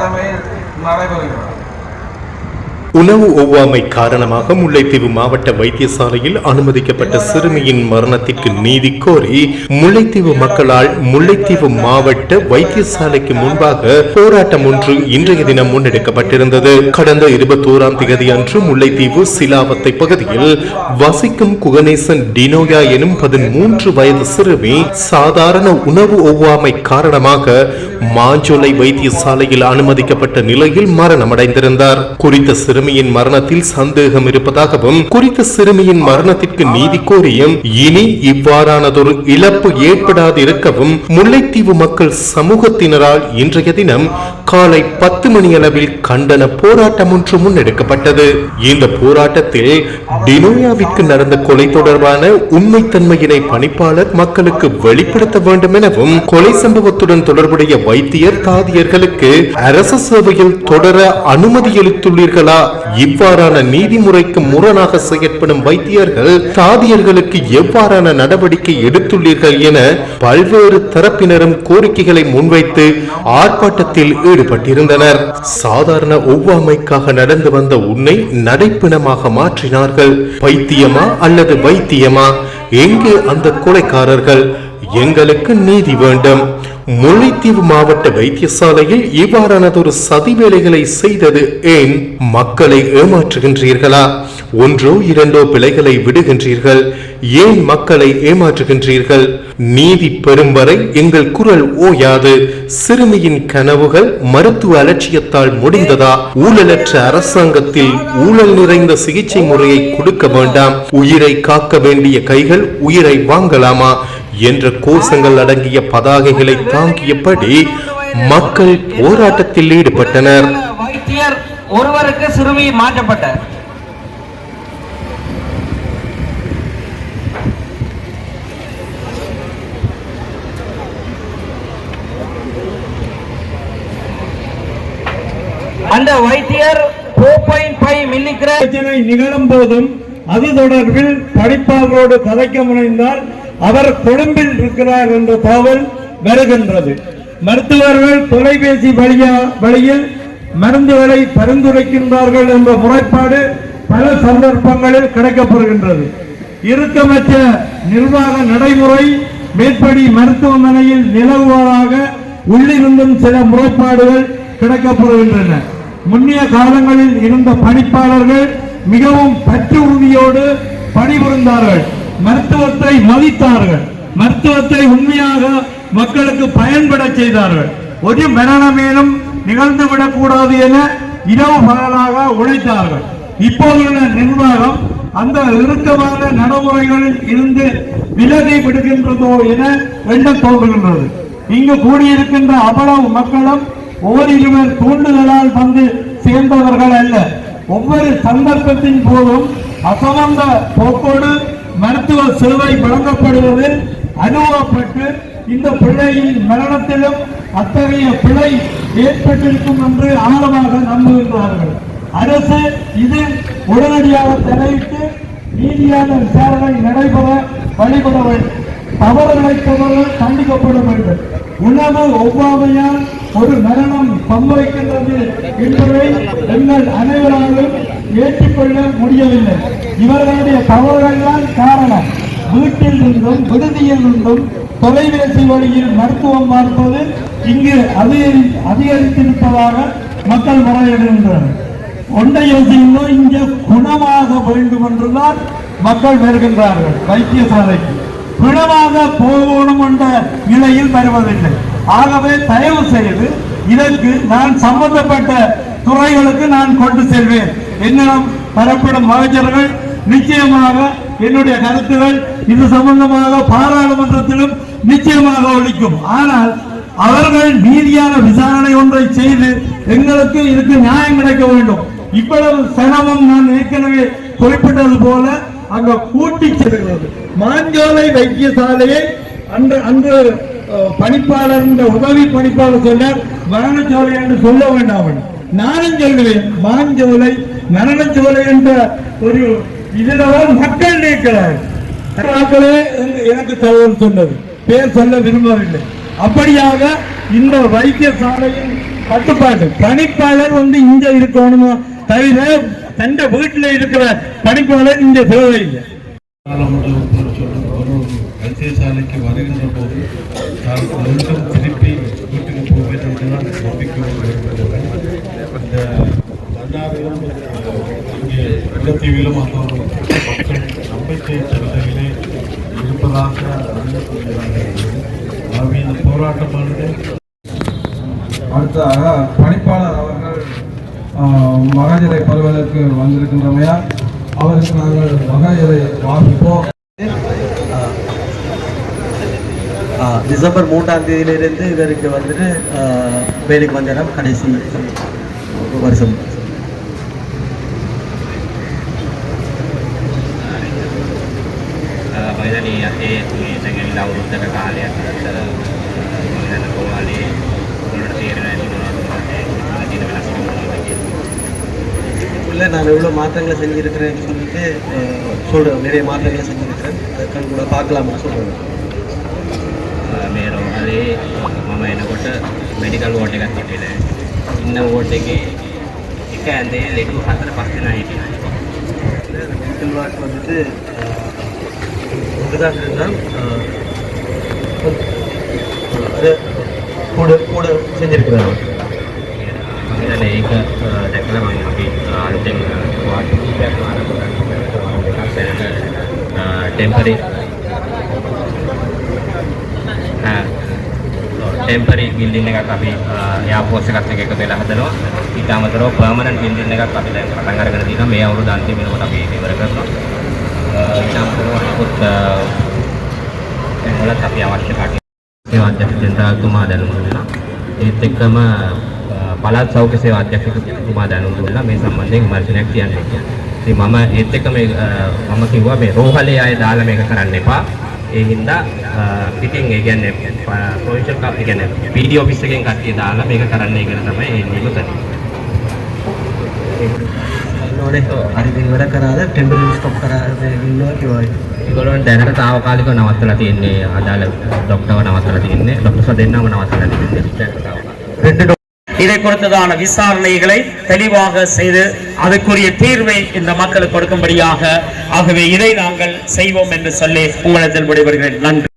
হারামের মারাই বলি உணவு ஒவ்வாமை காரணமாக முல்லைத்தீவு மாவட்ட வைத்தியசாலையில் அனுமதிக்கப்பட்ட சிறுமியின் மரணத்திற்கு நீதி கோரி முல்லைத்தீவு மக்களால் முல்லைத்தீவு மாவட்ட வைத்தியசாலைக்கு முன்பாக போராட்டம் ஒன்று இன்றைய தினம் முன்னெடுக்கப்பட்டிருந்தது. கடந்த இருபத்தோராம் தேதி அன்று முல்லைத்தீவு சிலாவத்தை பகுதியில் வசிக்கும் குகணேசன் டினோயா எனும் பதிமூன்று வயது சிறுமி சாதாரண உணவு ஒவ்வாமை காரணமாக மாஞ்சோலை வைத்தியசாலையில் அனுமதிக்கப்பட்ட நிலையில் மரணமடைந்திருந்தார். குறித்த சிறு சிறுமியின் மரணத்தில் சந்தேகம் இருப்பதாகவும் குறித்த சிறுமியின் மரணத்திற்கு நீதி கோரியும் இனி இவ்வாறானதொரு இழப்பு ஏற்படாது இருக்கவும் முல்லைத்தீவு மக்கள் சமூகத்தினரால் இன்றைய தினம் காலை பத்து மணி அளவில் கண்டன போராட்டம் ஒன்று முன்னெடுக்கப்பட்டது. இந்த போராட்டத்தில் டினோயாவிற்கு நடந்த கொலை தொடர்பான உண்மைத்தன்மையினை பணிப்பாளர் மக்களுக்கு வெளிப்படுத்த வேண்டும் எனவும் கொலை சம்பவத்துடன் தொடர்புடைய வைத்தியர் தாதியர்களுக்கு அரசு சேவையில் தொடர அனுமதி அளித்துள்ளீர்களா இவ்வாறான நீதிமுறைக்கு முரணாக செயற்படும் வைத்தியர்கள் தாதியர்களுக்கு எவ்வாறான நடவடிக்கை எடுத்துள்ளீர்கள் என பல்வேறு தரப்பினரும் கோரிக்கைகளை முன்வைத்து ஆர்ப்பாட்டத்தில் ஈடுபட்டிருந்தனர். சாதாரண ஒவ்வாமைக்காக நடந்து வந்த உன்னை நடைப்பிணமாக மாற்றினார்கள். பைத்தியமா அல்லது வைத்தியமா? எங்கே அந்த கொலைக்காரர்கள்? எங்களுக்கு நீதி வேண்டும். முல்லைத்தீவு மாவட்ட வைத்தியசாலையில் இவ்வாறானதொரு சதி வேலைகளை செய்தது ஏன் மக்களை ஏமாற்றுகின்றீர்களா? ஒன்றோ இரண்டோ பிழைகளை விடுகின்றீர்கள். ஏன் மக்களை ஏமாற்றுகின்றீர்கள்? நீதி பெறும் வரை எங்கள் குரல் ஓயாது. சிறுமியின் கனவுகள் மருத்துவ அலட்சியத்தால் முடிந்ததா? ஊழலற்ற அரசாங்கத்தில் ஊழல் நிறைந்த சிகிச்சை முறையை கொடுக்க வேண்டாம். உயிரை காக்க வேண்டிய கைகள் உயிரை வாங்கலாமா? என்ற கோஷங்கள் அடங்கிய பதாகைகளை தாங்கியபடி மக்கள் போராட்டத்தில் ஈடுபட்டனர். வைத்தியர் ஒருவருக்கு சிறுமி மாற்றப்பட்டார். அந்த வைத்தியர் 4.5 மில்லிகிராம் பிரச்சனை நிகழும் போதும் அது தொடர்பில் படிப்பாளரோடு கதைக்க முனைந்தால் அவர் கொழும்பில் இருக்கிறார் என்ற தகவல் வருகின்றது. மருத்துவர்கள் தொலைபேசி வழியா வழியில் மருந்துகளை பரிந்துரைக்கின்றார்கள் என்ற முறைப்பாடு பல சந்தர்ப்பங்களில் கிடைக்கப்படுகின்றது. இறுக்கமற்ற நிர்வாக நடைமுறை மேற்படி மருத்துவமனையில் நிலவுவதாக உள்ளிருந்தும் சில முறைப்பாடுகள் கிடைக்கப்படுகின்றன. முன்னைய காலங்களில் இருந்த பணிப்பாளர்கள் மிகவும் பற்று உறுதியோடு பணிபுரிந்தார்கள். மருத்துவத்தை மதித்தார்கள். மருத்துவத்தை உண்மையாக மக்களுக்கு பயன்பட செய்தார்கள். ஒரு மரணமேனும் நிகழ்ந்துவிடக் கூடாது என இரவு பகலாக உழைத்தார்கள். இப்போதுள்ள நிர்வாகம் அந்த இறுக்கமான நடைமுறைகளில் இருந்து விலகி விடுகின்றதோ என எண்ணம் தோன்றுகின்றது. இங்கு கூடியிருக்கின்ற அவ்வளவு மக்களும் ஓரிருவர் தூண்டுதலால் வந்து சேர்ந்தவர்கள் அல்ல. ஒவ்வொரு சந்தர்ப்பத்தின் போதும் அசமந்த போக்கோடு சிலுவை வழங்கப்படுவது அனுபவப்பட்டு இந்த பிள்ளையின் மரணத்திலும் அத்தகைய பிழை ஏற்பட்டிருக்கும் என்று ஆழமாக நம்புகின்றார்கள். அரசு இது உடனடியாக தலையிட்டு நீதியான விசாரணை நடைபெற வழிபட வேண்டும் தவறுகளை தொடர்கள் கண்டிக்கப்பட வேண்டும். உணவு ஒவ்வாமையால் ஒரு மரணம் சம்பவிக்கின்றது என்பதை எங்கள் அனைவராலும் ஏற்றுக்கொள்ள முடியவில்லை. இவர்களுடைய தவறுகள் தான் காரணம். வீட்டில் இருந்தும் விடுதியில் இருந்தும் தொலைபேசி வழியில் மருத்துவம் பார்ப்பது இங்கு அதிகரி அதிகரித்திருப்பதாக மக்கள் முறையிடுகின்றனர் ஒன்றை யோசிக்கணும் இங்கே குணமாக வேண்டும் என்றுதான் மக்கள் வருகின்றார்கள் வைத்தியசாலைக்கு. குணமாக போகணும் என்ற நிலையில் வருவதில்லை. ஆகவே தயவு செய்து இதற்கு நான் சம்பந்தப்பட்ட துறைகளுக்கு நான் கொண்டு செல்வேன். என்னிடம் தரப்படும் அமைச்சர்கள் நிச்சயமாக என்னுடைய கருத்துகள் இது சம்பந்தமாக பாராளுமன்றத்திலும் நிச்சயமாக ஒழிக்கும் ஆனால் அவர்கள் நீதியான விசாரணை ஒன்றை செய்து எங்களுக்கு இதுக்கு நியாயம் கிடைக்க வேண்டும். இவ்வளவு சிரமம் நான் ஏற்கனவே குறிப்பிட்டது போல அங்க கூட்டி செல்கிறது. மாஞ்சோலை வைத்தியசாலையை அன்று அன்று பணிப்பாளர் என்ற உதவி பணிப்பாளர் சொன்னார் மரணச்சோலை என்று சொல்ல வேண்டாம். நானும் சொல்கிறேன் மாஞ்சோலை மரணச்சோலை என்ற ஒரு இதில் மக்கள் நீக்கிறார் மக்களே எனக்கு தகவல் சொன்னது. பேர் சொல்ல விரும்பவில்லை. அப்படியாக இந்த வைத்தியசாலையின் கட்டுப்பாடு பணிப்பாளர் வந்து இங்க இருக்கணுமா? தவிர தந்த வீட்டுல இருக்கிற பணிப்பாளர் இங்க தேவையில்லை. பாராளுமன்ற வைத்தியசாலைக்கு வருகின்ற போது முல்லைத்தீவிலும் அந்த ஒரு மக்கள் நம்பிக்கை சந்தையிலே இருப்பதாக இந்த போராட்டமானது அடுத்ததாக பணிப்பாளர் அவர்கள் மகஜரை பெறுவதற்கு வந்திருக்கின்றமையா? அவருக்கு நாங்கள் மகஜரை வாசிப்போம். டிசம்பர் மூன்றாம் தேதியிலிருந்து இவருக்கு வந்துட்டு வேலைக்கு வந்த இடம் கடைசி வருஷம். எவ்வளோ மாற்றங்களை செஞ்சுருக்கிறேன்னு சொல்லிட்டு சொல்கிறேன் நிறைய மாற்றங்களை செஞ்சுருக்கிறேன். அதுக்கான கூட பார்க்கலாம்னு சொல்கிறேன் మేరవాలి మమ్మ ఎన్నకొట్ట మెడికల్ ఓటేగా కొట్టిన చిన్న ఓటేకి ఇక్కడ అంతే లేదు హత్తర పక్కన మెడికల్ వాట్ வந்துட்டு இதுதான் இருந்தால் அது கூட கூட செஞ்சிருக்கிறாங்க இதில் எங்கே டெக்கில் வாங்கியிருக்கேன் දැකලා මම අපි අලුතෙන් වාට් කීපයක් ආරම්භ කරනවා එකක් සැරට ටෙම්පරරි ටෙම්පරි බිල්ඩින් එකක් අපි එයාපෝස් එකත් එක්ක එකතු වෙලා හදනවා. ඊට අමතරව පර්මනන්ට් බිල්ඩින් එකක් අපි දැන් පටන් අරගෙන තියෙනවා. මේ අවුරුදු අන්තිම වෙනකොට අපි ඒක ඉවර කරනවා. අ, ඊට අමතරව අනිකුත් එවලත් අපි අවශ්‍ය කටයුතු සේවා අධ්‍යක්ෂ ජනරාල්තුමා දැනුම් දුන්නා ඒත් එක්කම අ, පළාත් සෞඛ්‍ය සේවා අධ්‍යක්ෂකතුමා දැනුම් දුන්නා මේ සම්බන්ධයෙන් විමර්ශනයක් කියන්න කියලා. ඉතින් මම ඒත් එක්ක මේ මම කිව්වා මේ රෝහලේ අය දාලා මේක කරන්න එපා. ඒ හින්දා පිටින් ඒ කියන්නේ ප්‍රොවින්ෂල් කප් ඒ කියන්නේ PD ඔෆිස් එකෙන් කට්ටිය දාලා මේක කරන්නයි කියලා තමයි ඒ නියම කරන්නේ. නෝනේ හරි විවර කරාද ටෙම්පරරි ස්ටොප් කරාද ඉන්නවා කිව්වා. ඒගොල්ලොන් දැනට తాවකාලිකව නවත්තලා තියෙන්නේ අදාළ ડોක්ටර්ව නවත්තලා තියෙන්නේ ડોක්ටර්ස්ලා දෙන්නම නවත්තලා තියෙන්නේ. இதை குறித்ததான விசாரணைகளை தெளிவாக செய்து அதற்குரிய தீர்வை இந்த மக்களுக்கு கொடுக்கும்படியாக ஆகவே இதை நாங்கள் செய்வோம் என்று சொல்லி உங்களிடத்தில் விடைபெறுகிறேன். நன்றி.